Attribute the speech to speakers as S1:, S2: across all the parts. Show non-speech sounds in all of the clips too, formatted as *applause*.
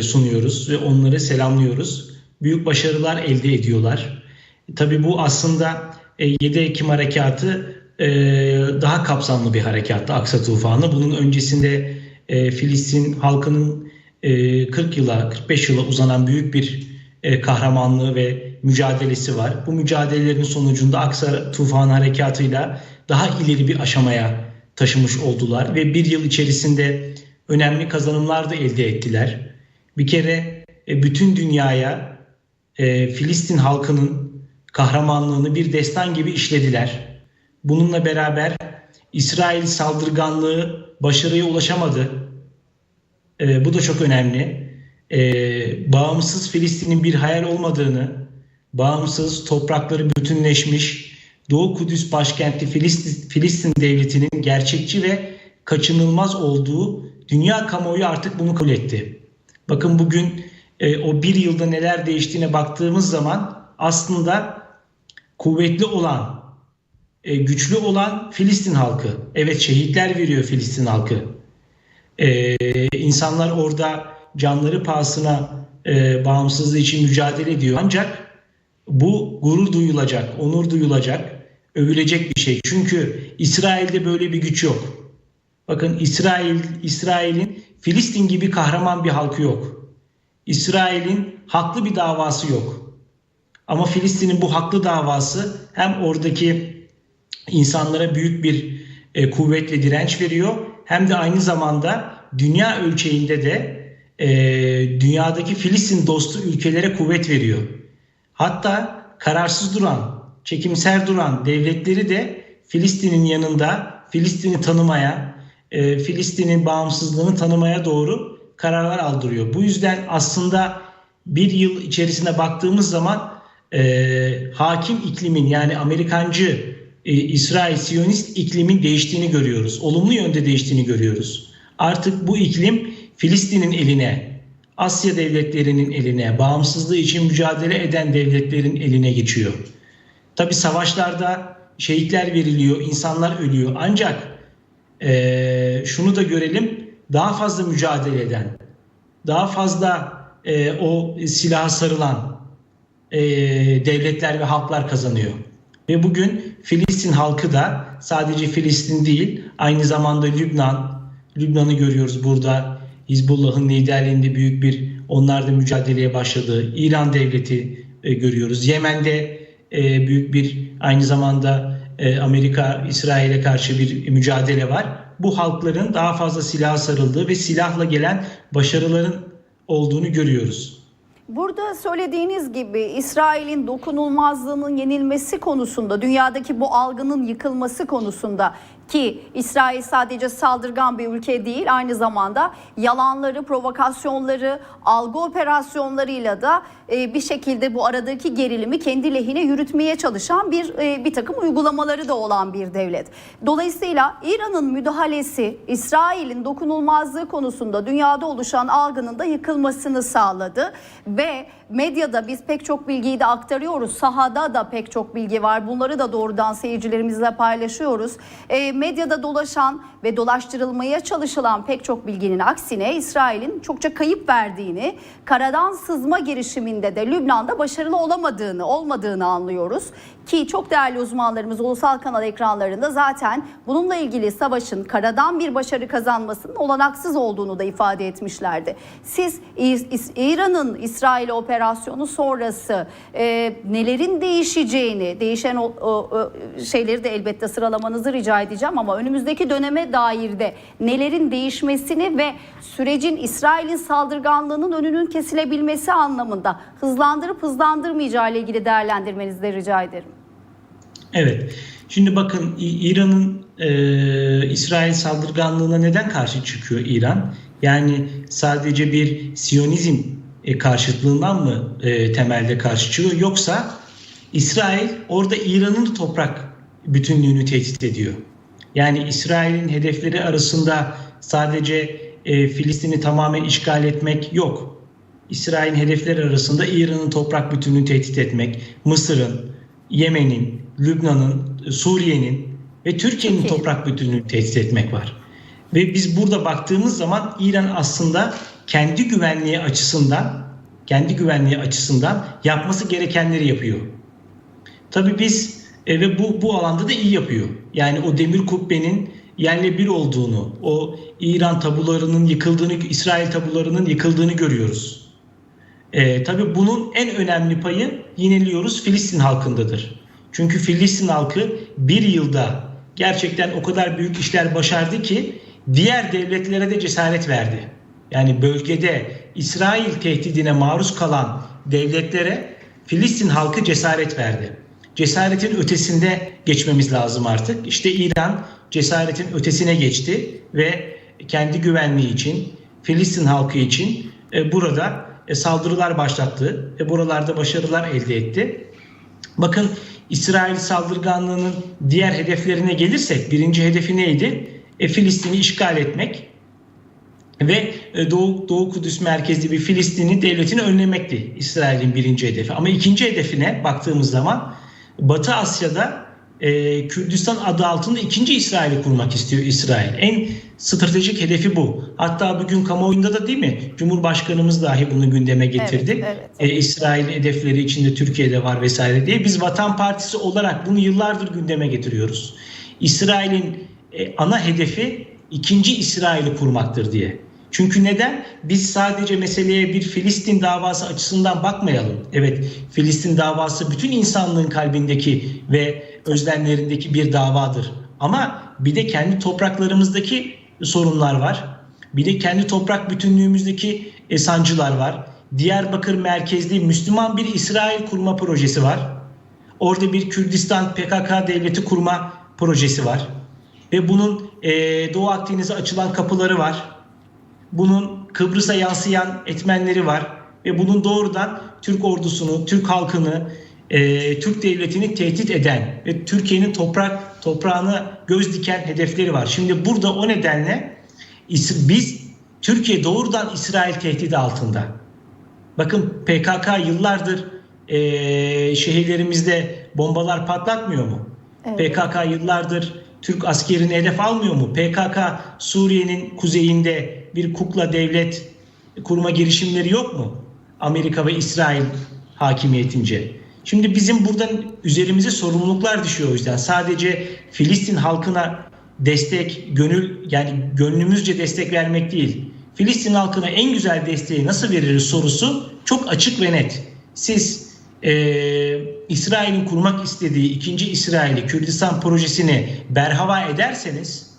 S1: sunuyoruz ve onları selamlıyoruz. Büyük başarılar elde ediyorlar. Tabii bu aslında e, 7 Ekim harekatı e, daha kapsamlı bir harekattı Aksa Tufanı. Bunun öncesinde e, Filistin halkının e, 40 yıla 45 yıla uzanan büyük bir e, kahramanlığı ve mücadelesi var. Bu mücadelelerin sonucunda Aksa Tufanı harekatıyla daha ileri bir aşamaya taşımış oldular ve bir yıl içerisinde önemli kazanımlar da elde ettiler. Bir kere e, bütün dünyaya e, Filistin halkının kahramanlığını bir destan gibi işlediler. Bununla beraber İsrail saldırganlığı başarıya ulaşamadı. E, bu da çok önemli. Bağımsız Filistin'in bir hayal olmadığını, bağımsız toprakları bütünleşmiş Doğu Kudüs başkenti Filistin, Filistin devletinin gerçekçi ve kaçınılmaz olduğu dünya kamuoyu artık bunu kabul etti. Bakın bugün e, o bir yılda neler değiştiğine baktığımız zaman aslında kuvvetli olan, e, güçlü olan Filistin halkı. Evet şehitler veriyor Filistin halkı. E, insanlar orada canları pahasına e, bağımsızlığı için mücadele ediyor. Ancak bu gurur duyulacak, onur duyulacak, övülecek bir şey. Çünkü İsrail'de böyle bir güç yok. Bakın İsrail İsrail'in Filistin gibi kahraman bir halkı yok. İsrail'in haklı bir davası yok. Ama Filistin'in bu haklı davası hem oradaki insanlara büyük bir e, kuvvetle direnç veriyor hem de aynı zamanda dünya ölçeğinde de e, dünyadaki Filistin dostu ülkelere kuvvet veriyor. Hatta kararsız duran, çekimser duran devletleri de Filistin'in yanında Filistin'i tanımaya, e, Filistin'in bağımsızlığını tanımaya doğru kararlar aldırıyor. Bu yüzden aslında bir yıl içerisine baktığımız zaman e, hakim iklimin yani Amerikancı, e, İsrail, Siyonist iklimin değiştiğini görüyoruz. Olumlu yönde değiştiğini görüyoruz. Artık bu iklim Filistin'in eline, Asya devletlerinin eline, bağımsızlığı için mücadele eden devletlerin eline geçiyor. Tabi savaşlarda şehitler veriliyor, insanlar ölüyor. Ancak e, şunu da görelim, daha fazla mücadele eden, daha fazla e, o silaha sarılan e, devletler ve halklar kazanıyor. Ve bugün Filistin halkı da sadece Filistin değil, aynı zamanda Lübnan, Lübnan'ı görüyoruz burada. Hizbullah'ın liderliğinde büyük bir onlar da mücadeleye başladı. İran devleti e, görüyoruz. Yemen'de e, büyük bir aynı zamanda e, Amerika İsrail'e karşı bir mücadele var. Bu halkların daha fazla silah sarıldığı ve silahla gelen başarıların olduğunu görüyoruz.
S2: Burada söylediğiniz gibi İsrail'in dokunulmazlığının yenilmesi konusunda, dünyadaki bu algının yıkılması konusunda ki İsrail sadece saldırgan bir ülke değil, aynı zamanda yalanları, provokasyonları, algı operasyonlarıyla da e, bir şekilde bu aradaki gerilimi kendi lehine yürütmeye çalışan bir e, bir takım uygulamaları da olan bir devlet. Dolayısıyla İran'ın müdahalesi İsrail'in dokunulmazlığı konusunda dünyada oluşan algının da yıkılmasını sağladı ve medyada biz pek çok bilgiyi de aktarıyoruz. Sahada da pek çok bilgi var. Bunları da doğrudan seyircilerimizle paylaşıyoruz. E, medyada dolaşan ve dolaştırılmaya çalışılan pek çok bilginin aksine İsrail'in çokça kayıp verdiğini, karadan sızma girişiminde de Lübnan'da başarılı olamadığını, olmadığını anlıyoruz. Ki çok değerli uzmanlarımız ulusal kanal ekranlarında zaten bununla ilgili savaşın karadan bir başarı kazanmasının olanaksız olduğunu da ifade etmişlerdi. Siz İran'ın İsrail'e operasyonu sonrası e, nelerin değişeceğini, değişen o, o şeyleri de elbette sıralamanızı rica edeceğim ama önümüzdeki döneme dair de nelerin değişmesini ve sürecin İsrail'in saldırganlığının önünün kesilebilmesi anlamında hızlandırıp hızlandırmayacağı ile ilgili değerlendirmenizi de rica ederim.
S1: Evet. Şimdi bakın İran'ın e, İsrail saldırganlığına neden karşı çıkıyor İran? Yani sadece bir Siyonizm e, karşıtlığından mı e, temelde karşı çıkıyor yoksa İsrail orada İran'ın toprak bütünlüğünü tehdit ediyor. Yani İsrail'in hedefleri arasında sadece e, Filistin'i tamamen işgal etmek yok. İsrail'in hedefleri arasında İran'ın toprak bütünlüğünü tehdit etmek, Mısır'ın, Yemen'in, Lübnan'ın, Suriye'nin ve Türkiye'nin toprak bütünlüğünü tehdit etmek var. Ve biz burada baktığımız zaman İran aslında kendi güvenliği açısından kendi güvenliği açısından yapması gerekenleri yapıyor. Tabii biz e, ve bu bu alanda da iyi yapıyor. Yani o demir kubbenin yerle bir olduğunu, o İran tabularının yıkıldığını, İsrail tabularının yıkıldığını görüyoruz. E, tabii bunun en önemli payı yineliyoruz Filistin halkındadır. Çünkü Filistin halkı bir yılda gerçekten o kadar büyük işler başardı ki diğer devletlere de cesaret verdi. Yani bölgede İsrail tehdidine maruz kalan devletlere Filistin halkı cesaret verdi. Cesaretin ötesinde geçmemiz lazım artık. İşte İran cesaretin ötesine geçti ve kendi güvenliği için, Filistin halkı için e, burada e, saldırılar başlattı ve buralarda başarılar elde etti. Bakın İsrail saldırganlığının diğer hedeflerine gelirsek birinci hedefi neydi? E, Filistin'i işgal etmek ve e, Doğu, Doğu Kudüs merkezli bir Filistin'i devletini önlemekti İsrail'in birinci hedefi. Ama ikinci hedefine baktığımız zaman Batı Asya'da e, Kürdistan adı altında ikinci İsrail'i kurmak istiyor İsrail. En stratejik hedefi bu. Hatta bugün kamuoyunda da değil mi? Cumhurbaşkanımız dahi bunu gündeme getirdi.
S2: Evet, evet.
S1: E, İsrail hedefleri içinde Türkiye'de var vesaire diye. Biz Vatan Partisi olarak bunu yıllardır gündeme getiriyoruz. İsrail'in e, ana hedefi ikinci İsrail'i kurmaktır diye. Çünkü neden? Biz sadece meseleye bir Filistin davası açısından bakmayalım. Evet, Filistin davası bütün insanlığın kalbindeki ve özlemlerindeki bir davadır. Ama bir de kendi topraklarımızdaki sorunlar var. Bir de kendi toprak bütünlüğümüzdeki sancılar var. Diyarbakır merkezli Müslüman bir İsrail kurma projesi var. Orada bir Kürdistan PKK devleti kurma projesi var. Ve bunun e, Doğu Akdeniz'e açılan kapıları var. Bunun Kıbrıs'a yansıyan etmenleri var. Ve bunun doğrudan Türk ordusunu, Türk halkını, e, Türk devletini tehdit eden ve Türkiye'nin toprak toprağına göz diken hedefleri var. Şimdi burada o nedenle biz Türkiye doğrudan İsrail tehdidi altında. Bakın PKK yıllardır e, şehirlerimizde bombalar patlatmıyor mu?
S2: Evet.
S1: PKK yıllardır Türk askerini hedef almıyor mu? PKK Suriye'nin kuzeyinde bir kukla devlet kurma girişimleri yok mu? Amerika ve İsrail hakimiyetince. Şimdi bizim buradan üzerimize sorumluluklar düşüyor o yüzden. Sadece Filistin halkına destek, gönül yani gönlümüzce destek vermek değil. Filistin halkına en güzel desteği nasıl veririz sorusu çok açık ve net. Siz e, İsrail'in kurmak istediği ikinci İsrail'i Kürdistan projesini berhava ederseniz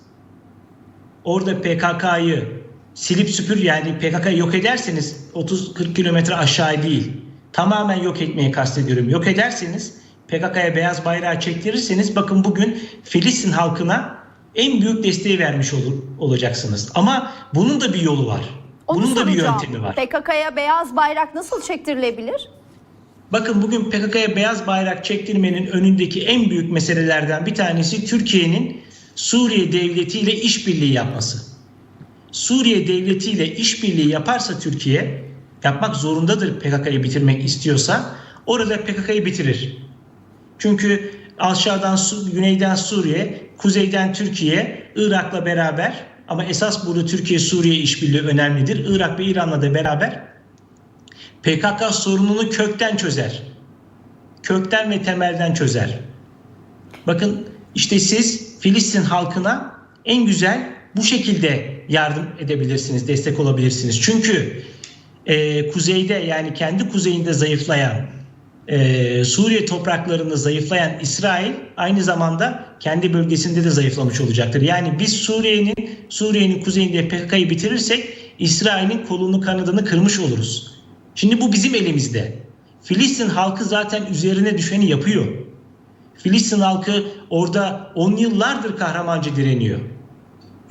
S1: orada PKK'yı silip süpür yani PKK'yı yok ederseniz 30-40 kilometre aşağı değil tamamen yok etmeyi kastediyorum. Yok ederseniz PKK'ya beyaz bayrağı çektirirseniz bakın bugün Filistin halkına en büyük desteği vermiş olur, olacaksınız. Ama bunun da bir yolu var.
S2: Onu
S1: bunun da bir yöntemi var.
S2: PKK'ya beyaz bayrak nasıl çektirilebilir?
S1: Bakın bugün PKK'ya beyaz bayrak çektirmenin önündeki en büyük meselelerden bir tanesi Türkiye'nin Suriye devletiyle işbirliği yapması. Suriye devletiyle işbirliği yaparsa Türkiye, yapmak zorundadır PKK'yı bitirmek istiyorsa, orada PKK'yı bitirir. Çünkü aşağıdan güneyden Suriye, kuzeyden Türkiye, Irak'la beraber ama esas burada Türkiye-Suriye işbirliği önemlidir. Irak ve İran'la da beraber PKK sorununu kökten çözer. Kökten ve temelden çözer. Bakın işte siz Filistin halkına en güzel bu şekilde yardım edebilirsiniz, destek olabilirsiniz. Çünkü e, kuzeyde yani kendi kuzeyinde zayıflayan, e, Suriye topraklarında zayıflayan İsrail aynı zamanda kendi bölgesinde de zayıflamış olacaktır. Yani biz Suriye'nin Suriye'nin kuzeyinde PKK'yı bitirirsek İsrail'in kolunu kanadını kırmış oluruz. Şimdi bu bizim elimizde. Filistin halkı zaten üzerine düşeni yapıyor. Filistin halkı orada on yıllardır kahramanca direniyor.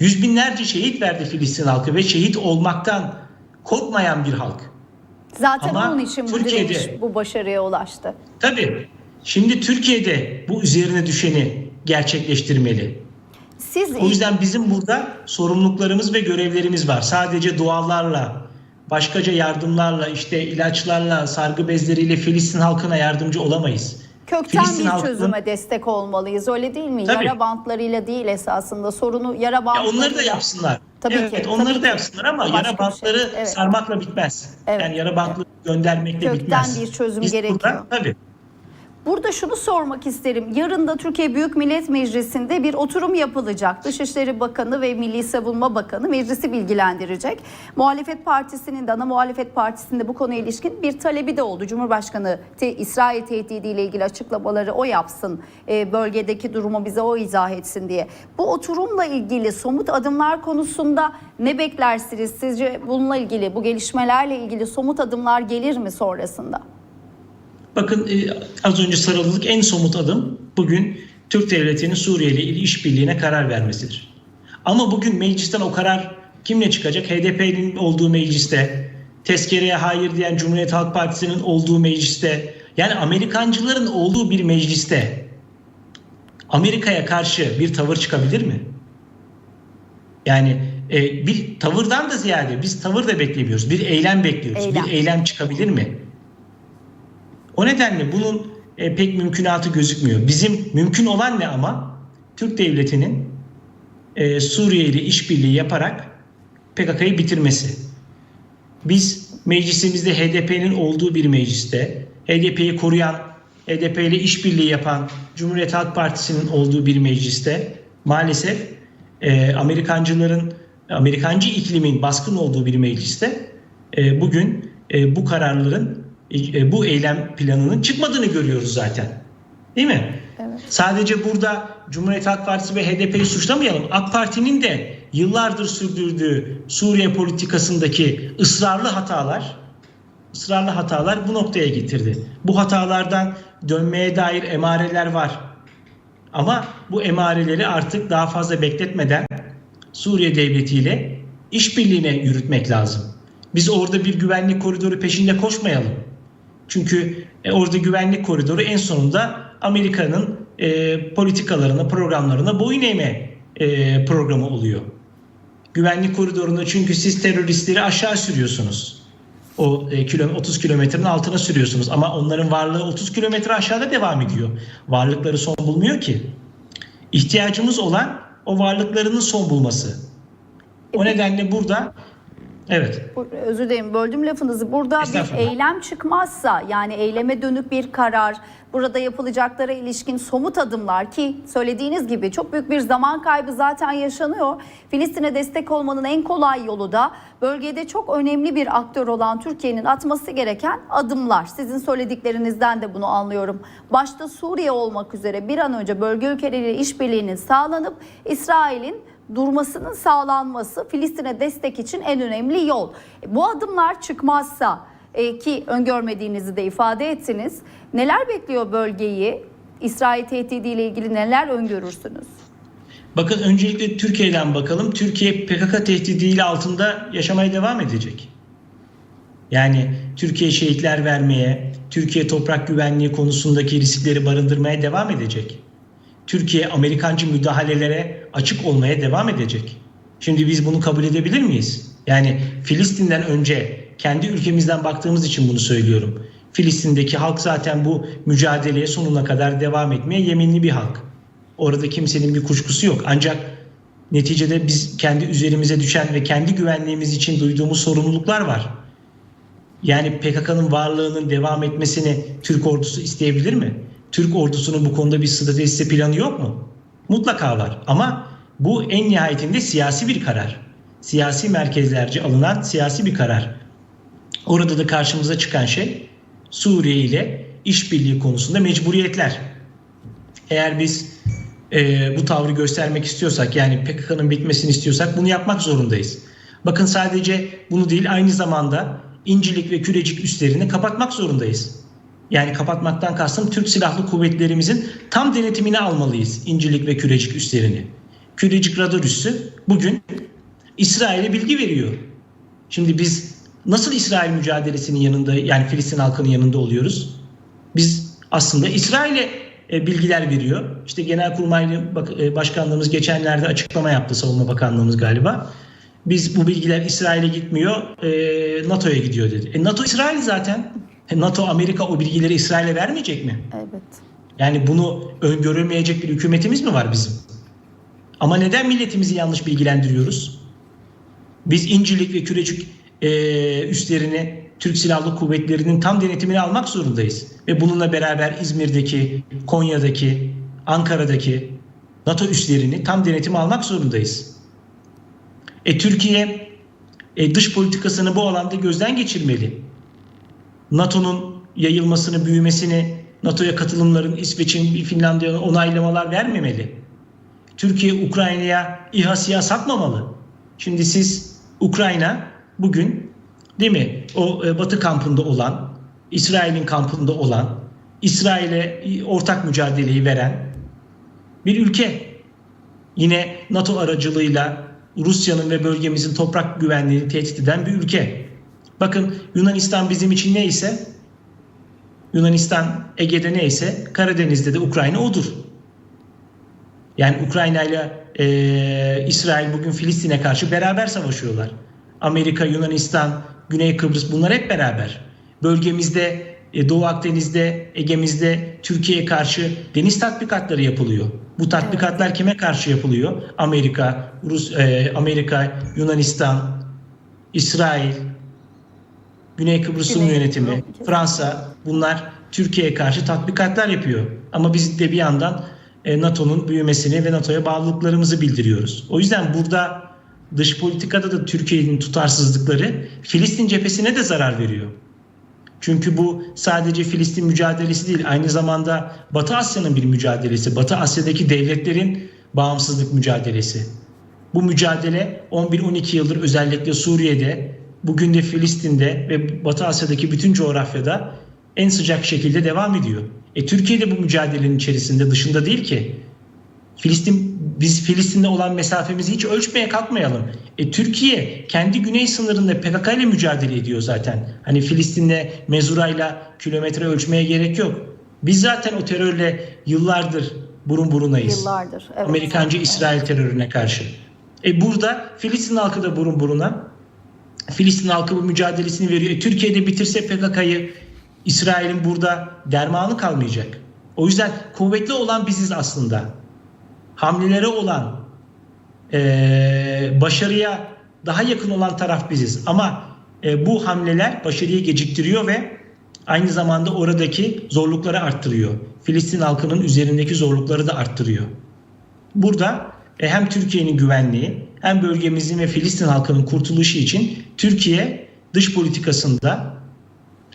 S1: Yüz binlerce şehit verdi Filistin halkı ve şehit olmaktan korkmayan bir halk.
S2: Zaten
S1: Ama
S2: onun için bu
S1: Türkiye'de-
S2: direniş bu başarıya ulaştı.
S1: Tabii şimdi Türkiye'de bu üzerine düşeni gerçekleştirmeli.
S2: Siz
S1: O yüzden bizim burada sorumluluklarımız ve görevlerimiz var. Sadece dualarla, başkaca yardımlarla, işte ilaçlarla, sargı bezleriyle Filistin halkına yardımcı olamayız.
S2: Kökten
S1: Filistin
S2: bir
S1: halkının-
S2: çözüme destek olmalıyız. Öyle değil mi?
S1: Tabii.
S2: Yara bantlarıyla değil esasında sorunu yara
S1: Ya
S2: bantlarıyla.
S1: onları da yapsınlar.
S2: Tabii
S1: evet
S2: ki.
S1: onları
S2: tabii
S1: da yapsınlar ama
S2: Başka
S1: yara
S2: bir
S1: bantları
S2: şey. Evet.
S1: sarmakla bitmez.
S2: Evet.
S1: Yani yara bantları göndermekle
S2: Kökten
S1: bitmez.
S2: bir çözüm
S1: Biz
S2: gerekiyor.
S1: Burada, tabii.
S2: Burada şunu sormak isterim. Yarın da Türkiye Büyük Millet Meclisi'nde bir oturum yapılacak. Dışişleri Bakanı ve Milli Savunma Bakanı meclisi bilgilendirecek. Muhalefet Partisi'nin de ana muhalefet partisinde bu konuya ilişkin bir talebi de oldu. Cumhurbaşkanı te, İsrail tehdidiyle ilgili açıklamaları o yapsın. E, bölgedeki durumu bize o izah etsin diye. Bu oturumla ilgili somut adımlar konusunda ne beklersiniz? Sizce bununla ilgili, bu gelişmelerle ilgili somut adımlar gelir mi sonrasında?
S1: Bakın e, az önce sarıldık en somut adım bugün Türk Devleti'nin Suriye ile işbirliğine karar vermesidir. Ama bugün meclisten o karar kimle çıkacak? HDP'nin olduğu mecliste, tezkereye hayır diyen Cumhuriyet Halk Partisi'nin olduğu mecliste, yani Amerikancıların olduğu bir mecliste Amerika'ya karşı bir tavır çıkabilir mi? Yani e, bir tavırdan da ziyade biz tavır da beklemiyoruz. Bir eylem bekliyoruz.
S2: Eylem.
S1: Bir eylem çıkabilir mi? O nedenle bunun e, pek mümkünatı gözükmüyor. Bizim mümkün olan ne ama? Türk Devleti'nin e, Suriye ile işbirliği yaparak PKK'yı bitirmesi. Biz meclisimizde HDP'nin olduğu bir mecliste, HDP'yi koruyan, HDP ile işbirliği yapan Cumhuriyet Halk Partisi'nin olduğu bir mecliste maalesef e, Amerikancıların, Amerikancı iklimin baskın olduğu bir mecliste e, bugün e, bu kararların, bu eylem planının çıkmadığını görüyoruz zaten. Değil mi?
S2: Evet.
S1: Sadece burada Cumhuriyet Halk Partisi ve HDP'yi suçlamayalım. AK Parti'nin de yıllardır sürdürdüğü Suriye politikasındaki ısrarlı hatalar ısrarlı hatalar bu noktaya getirdi. Bu hatalardan dönmeye dair emareler var. Ama bu emareleri artık daha fazla bekletmeden Suriye Devleti ile işbirliğine yürütmek lazım. Biz orada bir güvenlik koridoru peşinde koşmayalım. Çünkü e, orada güvenlik koridoru en sonunda Amerika'nın e, politikalarına, programlarına boyun eğme e, programı oluyor. Güvenlik koridorunda çünkü siz teröristleri aşağı sürüyorsunuz. O e, kilo, 30 kilometrenin altına sürüyorsunuz ama onların varlığı 30 kilometre aşağıda devam ediyor. Varlıkları son bulmuyor ki. İhtiyacımız olan o varlıklarının son bulması. O nedenle burada evet
S2: Özür dilerim böldüm lafınızı. Burada bir eylem çıkmazsa yani eyleme dönük bir karar, burada yapılacaklara ilişkin somut adımlar ki söylediğiniz gibi çok büyük bir zaman kaybı zaten yaşanıyor. Filistin'e destek olmanın en kolay yolu da bölgede çok önemli bir aktör olan Türkiye'nin atması gereken adımlar. Sizin söylediklerinizden de bunu anlıyorum. Başta Suriye olmak üzere bir an önce bölge ülkeleriyle işbirliğinin sağlanıp İsrail'in durmasının sağlanması Filistin'e destek için en önemli yol. Bu adımlar çıkmazsa e, ki öngörmediğinizi de ifade ettiniz. Neler bekliyor bölgeyi? İsrail tehdidiyle ilgili neler öngörürsünüz?
S1: Bakın öncelikle Türkiye'den bakalım. Türkiye PKK tehdidiyle altında yaşamaya devam edecek. Yani Türkiye şehitler vermeye, Türkiye toprak güvenliği konusundaki riskleri barındırmaya devam edecek. Türkiye Amerikancı müdahalelere açık olmaya devam edecek. Şimdi biz bunu kabul edebilir miyiz? Yani Filistin'den önce kendi ülkemizden baktığımız için bunu söylüyorum. Filistin'deki halk zaten bu mücadeleye sonuna kadar devam etmeye yeminli bir halk. Orada kimsenin bir kuşkusu yok. Ancak neticede biz kendi üzerimize düşen ve kendi güvenliğimiz için duyduğumuz sorumluluklar var. Yani PKK'nın varlığının devam etmesini Türk ordusu isteyebilir mi? Türk ordusunun bu konuda bir stratejisi planı yok mu? Mutlaka var ama bu en nihayetinde siyasi bir karar. Siyasi merkezlerce alınan siyasi bir karar. Orada da karşımıza çıkan şey Suriye ile işbirliği konusunda mecburiyetler. Eğer biz e, bu tavrı göstermek istiyorsak yani PKK'nın bitmesini istiyorsak bunu yapmak zorundayız. Bakın sadece bunu değil aynı zamanda İncilik ve Kürecik üslerini kapatmak zorundayız. Yani kapatmaktan kastım Türk Silahlı Kuvvetlerimizin tam denetimine almalıyız İncilik ve Kürecik üslerini. Kürecik radar üssü bugün İsrail'e bilgi veriyor. Şimdi biz nasıl İsrail mücadelesinin yanında yani Filistin halkının yanında oluyoruz? Biz aslında İsrail'e e, bilgiler veriyor. İşte Genelkurmay e, Başkanlığımız geçenlerde açıklama yaptı Savunma Bakanlığımız galiba. Biz bu bilgiler İsrail'e gitmiyor, e, NATO'ya gidiyor dedi. E, NATO İsrail zaten. E, NATO Amerika o bilgileri İsrail'e vermeyecek mi?
S2: Evet.
S1: Yani bunu öngörülmeyecek bir hükümetimiz mi var bizim? Ama neden milletimizi yanlış bilgilendiriyoruz? Biz İncirlik ve Kürecik e, üslerini Türk Silahlı Kuvvetleri'nin tam denetimini almak zorundayız. Ve bununla beraber İzmir'deki, Konya'daki, Ankara'daki NATO üslerini tam denetime almak zorundayız. E, Türkiye e, dış politikasını bu alanda gözden geçirmeli. NATO'nun yayılmasını, büyümesini, NATO'ya katılımların İsveç'in, Finlandiya'nın onaylamalar vermemeli. Türkiye Ukrayna'ya İHA SİHA satmamalı. Şimdi siz Ukrayna bugün değil mi o e, Batı kampında olan, İsrail'in kampında olan, İsrail'e ortak mücadeleyi veren bir ülke. Yine NATO aracılığıyla Rusya'nın ve bölgemizin toprak güvenliğini tehdit eden bir ülke. Bakın Yunanistan bizim için neyse Yunanistan Ege'de neyse Karadeniz'de de Ukrayna odur. Yani Ukrayna ile e, İsrail bugün Filistin'e karşı beraber savaşıyorlar. Amerika, Yunanistan, Güney Kıbrıs bunlar hep beraber. Bölgemizde e, Doğu Akdeniz'de, Ege'mizde Türkiye'ye karşı deniz tatbikatları yapılıyor. Bu tatbikatlar kime karşı yapılıyor? Amerika, Rus, e, Amerika, Yunanistan, İsrail, Güney Kıbrıs Rum
S2: Güney
S1: Yönetimi,
S2: Kıbrıs.
S1: Fransa bunlar Türkiye'ye karşı tatbikatlar yapıyor. Ama biz de bir yandan e, NATO'nun büyümesini ve NATO'ya bağlılıklarımızı bildiriyoruz. O yüzden burada dış politikada da Türkiye'nin tutarsızlıkları Filistin cephesine de zarar veriyor. Çünkü bu sadece Filistin mücadelesi değil, aynı zamanda Batı Asya'nın bir mücadelesi. Batı Asya'daki devletlerin bağımsızlık mücadelesi. Bu mücadele 11-12 yıldır özellikle Suriye'de, bugün de Filistin'de ve Batı Asya'daki bütün coğrafyada en sıcak şekilde devam ediyor. E Türkiye de bu mücadelenin içerisinde dışında değil ki. Filistin biz Filistin'de olan mesafemizi hiç ölçmeye kalkmayalım. E, Türkiye kendi güney sınırında PKK ile mücadele ediyor zaten. Hani Filistin'le mezurayla kilometre ölçmeye gerek yok. Biz zaten o terörle yıllardır burun burunayız.
S2: Yıllardır. Evet.
S1: Amerikancı İsrail terörüne karşı. E burada Filistin halkı da burun buruna. Filistin halkı bu mücadelesini veriyor. E, Türkiye'de bitirse PKK'yı İsrail'in burada dermanı kalmayacak. O yüzden kuvvetli olan biziz aslında. Hamlelere olan, e, başarıya daha yakın olan taraf biziz. Ama e, bu hamleler başarıyı geciktiriyor ve aynı zamanda oradaki zorlukları arttırıyor. Filistin halkının üzerindeki zorlukları da arttırıyor. Burada e, hem Türkiye'nin güvenliği hem bölgemizin ve Filistin halkının kurtuluşu için Türkiye dış politikasında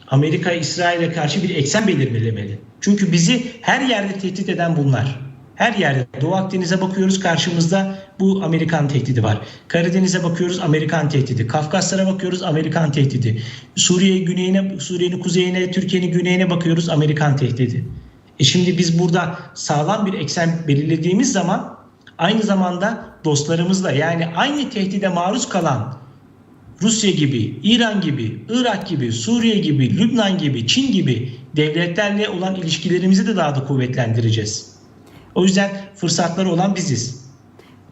S1: Amerika İsrail'e karşı bir eksen belirlemeli. Çünkü bizi her yerde tehdit eden bunlar. Her yerde Doğu Akdeniz'e bakıyoruz karşımızda bu Amerikan tehdidi var. Karadeniz'e bakıyoruz Amerikan tehdidi. Kafkaslara bakıyoruz Amerikan tehdidi. Suriye güneyine, Suriye'nin kuzeyine, Türkiye'nin güneyine bakıyoruz Amerikan tehdidi. E şimdi biz burada sağlam bir eksen belirlediğimiz zaman aynı zamanda dostlarımızla yani aynı tehdide maruz kalan Rusya gibi, İran gibi, Irak gibi, Suriye gibi, Lübnan gibi, Çin gibi devletlerle olan ilişkilerimizi de daha da kuvvetlendireceğiz. O yüzden fırsatları olan biziz.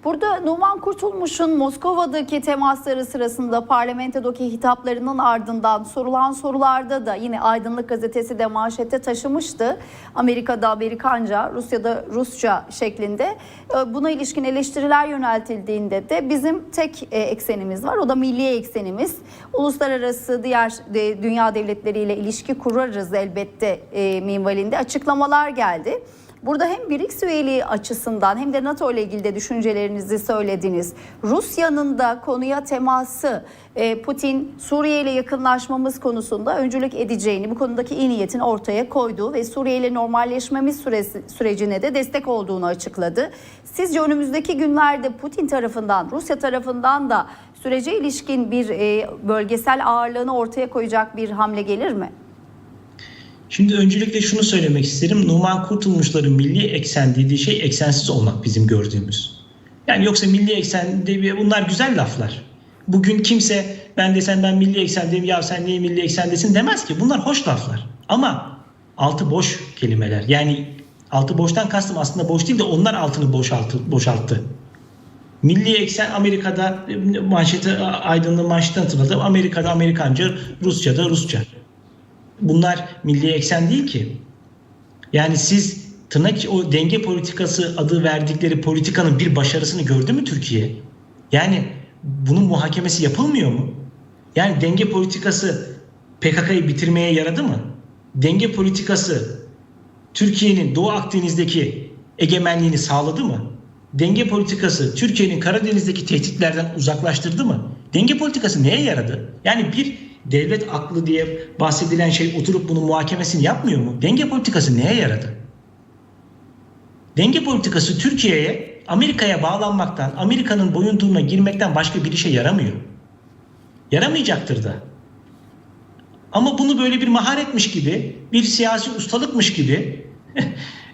S2: Burada Numan Kurtulmuş'un Moskova'daki temasları sırasında parlamentodaki hitaplarının ardından sorulan sorularda da yine Aydınlık Gazetesi de manşette taşımıştı. Amerika'da Amerikanca, Rusya'da Rusça şeklinde. Ee, Buna ilişkin eleştiriler yöneltildiğinde de bizim tek e, eksenimiz var. O da milli eksenimiz. Uluslararası diğer dünya devletleriyle ilişki kurarız elbette e, minvalinde açıklamalar geldi. Burada hem BRICS üyeliği açısından hem de NATO ile ilgili de düşüncelerinizi söylediniz. Rusya'nın da konuya teması e, Putin Suriye ile yakınlaşmamız konusunda öncülük edeceğini, bu konudaki iyi niyetini ortaya koyduğu ve Suriye ile normalleşmemiz süresi, sürecine de destek olduğunu açıkladı. Sizce önümüzdeki günlerde Putin tarafından, Rusya tarafından da sürece ilişkin bir e, bölgesel ağırlığını ortaya koyacak bir hamle gelir mi?
S1: Şimdi öncelikle şunu söylemek isterim. Numan Kurtulmuşların milli eksen dediği şey eksensiz olmak bizim gördüğümüz. Yani yoksa milli eksen de bunlar güzel laflar. Bugün kimse ben desem ben milli eksendeyim ya sen niye milli eksendesin demez ki. Bunlar hoş laflar. Ama altı boş kelimeler. Yani altı boştan kastım aslında boş değil de onlar altını boşalttı. boşalttı. Milli eksen Amerika'da manşeti aydınlığı manşetten hatırladım. Amerika'da Amerikanca, Rusça'da Rusça. Bunlar milli eksen değil ki. Yani siz tırnak o denge politikası adı verdikleri politikanın bir başarısını gördü mü Türkiye? Yani bunun muhakemesi yapılmıyor mu? Yani denge politikası PKK'yı bitirmeye yaradı mı? Denge politikası Türkiye'nin Doğu Akdeniz'deki egemenliğini sağladı mı? Denge politikası Türkiye'nin Karadeniz'deki tehditlerden uzaklaştırdı mı? Denge politikası neye yaradı? Yani bir devlet aklı diye bahsedilen şey oturup bunun muhakemesini yapmıyor mu? Denge politikası neye yaradı? Denge politikası Türkiye'ye Amerika'ya bağlanmaktan, Amerika'nın boyunduruğuna girmekten başka bir işe yaramıyor. Yaramayacaktır da. Ama bunu böyle bir maharetmiş gibi, bir siyasi ustalıkmış gibi *laughs*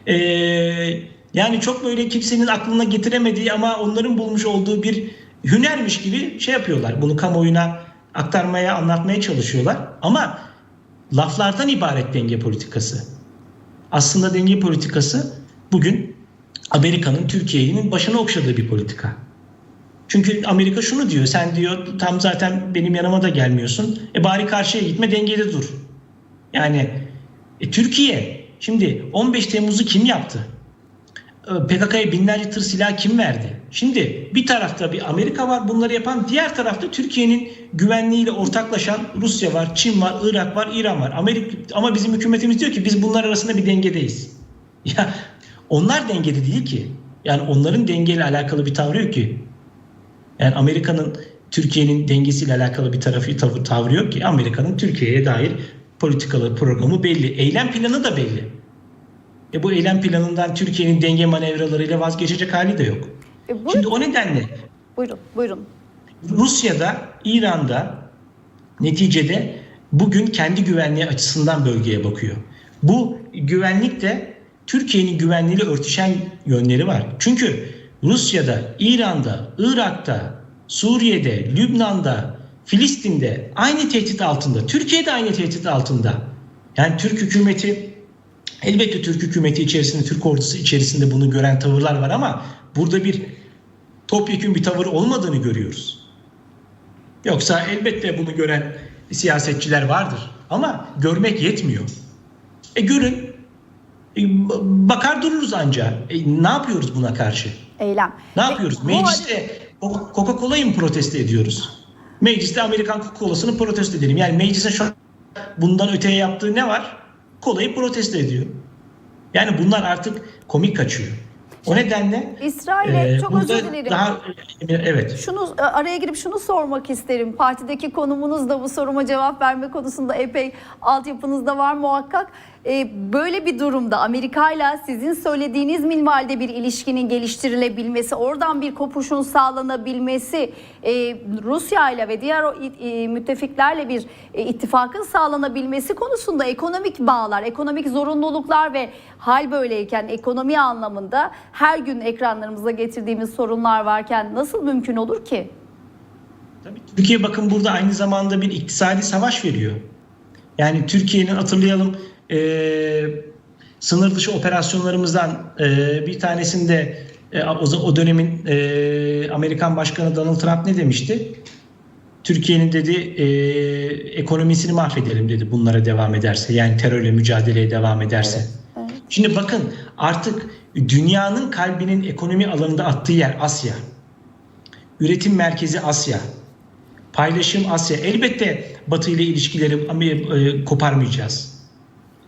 S1: eee, yani çok böyle kimsenin aklına getiremediği ama onların bulmuş olduğu bir hünermiş gibi şey yapıyorlar. Bunu kamuoyuna aktarmaya, anlatmaya çalışıyorlar. Ama laflardan ibaret denge politikası. Aslında denge politikası bugün Amerika'nın Türkiye'nin başına okşadığı bir politika. Çünkü Amerika şunu diyor, sen diyor tam zaten benim yanıma da gelmiyorsun. E bari karşıya gitme dengede dur. Yani e, Türkiye şimdi 15 Temmuz'u kim yaptı? E, PKK'ya binlerce tır silah kim verdi? Şimdi bir tarafta bir Amerika var bunları yapan, diğer tarafta Türkiye'nin güvenliğiyle ortaklaşan Rusya var, Çin var, Irak var, İran var. Amerika ama bizim hükümetimiz diyor ki biz bunlar arasında bir dengedeyiz. *laughs* Ya onlar dengede değil ki. Yani onların dengeyle alakalı bir tavrı yok ki. Yani Amerika'nın Türkiye'nin dengesiyle alakalı bir tarafı tavır, tavrı yok ki. Amerika'nın Türkiye'ye dair politikalı programı belli. Eylem planı da belli. E bu eylem planından Türkiye'nin denge manevralarıyla vazgeçecek hali de yok.
S2: E,
S1: Şimdi o nedenle
S2: buyurun, buyurun.
S1: Rusya'da, İran'da neticede bugün kendi güvenliği açısından bölgeye bakıyor. Bu güvenlik de Türkiye'nin güvenliğiyle örtüşen yönleri var. Çünkü Rusya'da, İran'da, Irak'ta, Suriye'de, Lübnan'da, Filistin'de aynı tehdit altında. Türkiye'de aynı tehdit altında. Yani Türk hükümeti elbette Türk hükümeti içerisinde, Türk ordusu içerisinde bunu gören tavırlar var ama burada bir topyekun bir tavır olmadığını görüyoruz. Yoksa elbette bunu gören siyasetçiler vardır. Ama görmek yetmiyor. E görün. E, bakar dururuz anca. E, ne yapıyoruz buna karşı?
S2: Eylem.
S1: Ne yapıyoruz?
S2: bu
S1: Mecliste Coca-Cola'yı mı protesto ediyoruz? Mecliste Amerikan Coca-Cola'sını protesto edelim. Yani meclise şu an bundan öteye yaptığı ne var? Kolayı protesto ediyor. Yani bunlar artık komik kaçıyor. O nedenle
S2: İsrail'e
S1: e,
S2: çok özür dilerim.
S1: Daha evet.
S2: Şunu e, araya girip şunu sormak isterim. Partideki konumunuz da bu soruma cevap verme konusunda epey altyapınızda var muhakkak. E, böyle bir durumda Amerika ile sizin söylediğiniz minvalde bir ilişkinin geliştirilebilmesi, oradan bir kopuşun sağlanabilmesi, e, Rusya ile ve diğer o e, müttefiklerle bir e, ittifakın sağlanabilmesi konusunda ekonomik bağlar, ekonomik zorunluluklar ve hal böyleyken ekonomi anlamında her gün ekranlarımıza getirdiğimiz sorunlar varken nasıl mümkün olur ki?
S1: Tabii Türkiye bakın burada aynı zamanda bir iktisadi savaş veriyor. Yani Türkiye'nin hatırlayalım e, sınır dışı operasyonlarımızdan e, bir tanesinde e, o, o dönemin e, Amerikan Başkanı Donald Trump ne demişti? Türkiye'nin dedi e, ekonomisini mahvedelim dedi bunlara devam ederse. Yani terörle mücadeleye devam ederse.
S2: Evet.
S1: Şimdi bakın artık dünyanın kalbinin ekonomi alanında attığı yer Asya. Üretim merkezi Asya. Paylaşım Asya. Elbette Batı ile ilişkileri e, koparmayacağız.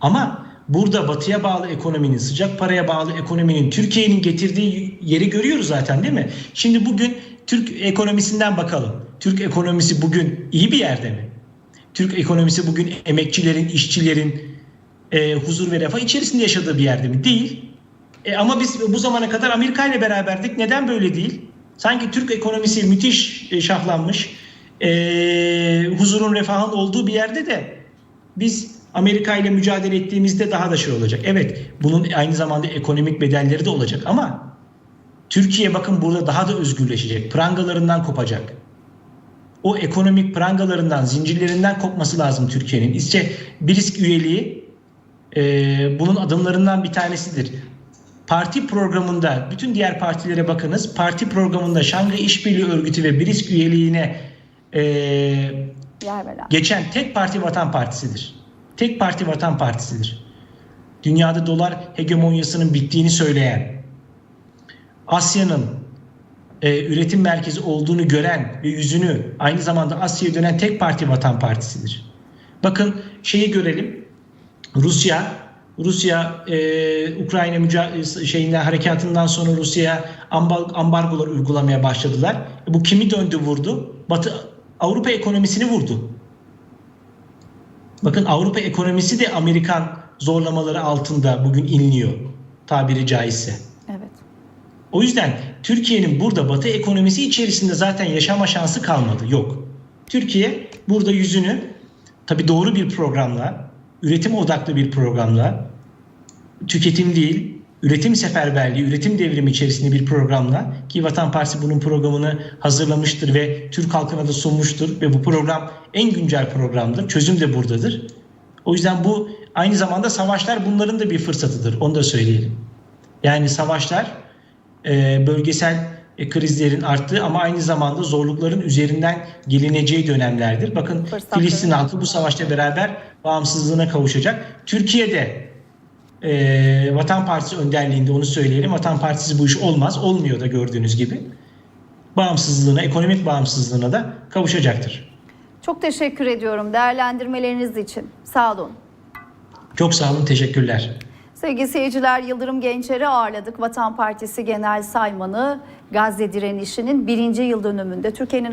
S1: Ama burada Batı'ya bağlı ekonominin, sıcak paraya bağlı ekonominin Türkiye'nin getirdiği yeri görüyoruz zaten değil mi? Şimdi bugün Türk ekonomisinden bakalım. Türk ekonomisi bugün iyi bir yerde mi? Türk ekonomisi bugün emekçilerin, işçilerin e, huzur ve refah içerisinde yaşadığı bir yerde mi? Değil. E, ama biz bu zamana kadar Amerika ile beraberdik. Neden böyle değil? Sanki Türk ekonomisi müthiş e, şahlanmış. E, huzurun, refahın olduğu bir yerde de biz Amerika ile mücadele ettiğimizde daha da şey olacak. Evet, bunun aynı zamanda ekonomik bedelleri de olacak ama Türkiye bakın burada daha da özgürleşecek. Prangalarından kopacak. O ekonomik prangalarından, zincirlerinden kopması lazım Türkiye'nin. İşte bir risk üyeliği e, bunun adımlarından bir tanesidir. Parti programında bütün diğer partilere bakınız. Parti programında Şangay İşbirliği Örgütü ve BRISK üyeliğine e, geçen tek parti Vatan Partisi'dir. Tek parti Vatan Partisi'dir. Dünyada dolar hegemonyasının bittiğini söyleyen, Asya'nın e, üretim merkezi olduğunu gören ve yüzünü aynı zamanda Asya'ya dönen tek parti Vatan Partisi'dir. Bakın şeyi görelim. Rusya Rusya e, Ukrayna müca- şeyinde harekatından sonra Rusya'ya amba- ambargolar uygulamaya başladılar. E, bu kimi döndü vurdu? Batı Avrupa ekonomisini vurdu. Bakın Avrupa ekonomisi de Amerikan zorlamaları altında bugün inliyor tabiri caizse.
S2: Evet.
S1: O yüzden Türkiye'nin burada Batı ekonomisi içerisinde zaten yaşama şansı kalmadı. Yok. Türkiye burada yüzünü tabii doğru bir programla, üretim odaklı bir programla, tüketim değil, üretim seferberliği, üretim devrimi içerisinde bir programla ki Vatan Partisi bunun programını hazırlamıştır ve Türk halkına da sunmuştur ve bu program en güncel programdır. Çözüm de buradadır. O yüzden bu aynı zamanda savaşlar bunların da bir fırsatıdır. Onu da söyleyelim. Yani savaşlar e, bölgesel e, krizlerin arttığı ama aynı zamanda zorlukların üzerinden gelineceği dönemlerdir. Bakın
S2: Fırsatları.
S1: Filistin halkı bu savaşla beraber bağımsızlığına kavuşacak. Türkiye'de e, Vatan Partisi önderliğinde onu söyleyelim. Vatan Partisi bu iş olmaz. Olmuyor da gördüğünüz gibi. Bağımsızlığına, ekonomik bağımsızlığına da kavuşacaktır.
S2: Çok teşekkür ediyorum değerlendirmeleriniz için. Sağ olun.
S1: Çok sağ olun, teşekkürler.
S2: Sevgili seyirciler Yıldırım Gençer'i ağırladık. Vatan Partisi Genel Saymanı Gazze direnişinin birinci yıl dönümünde Türkiye'nin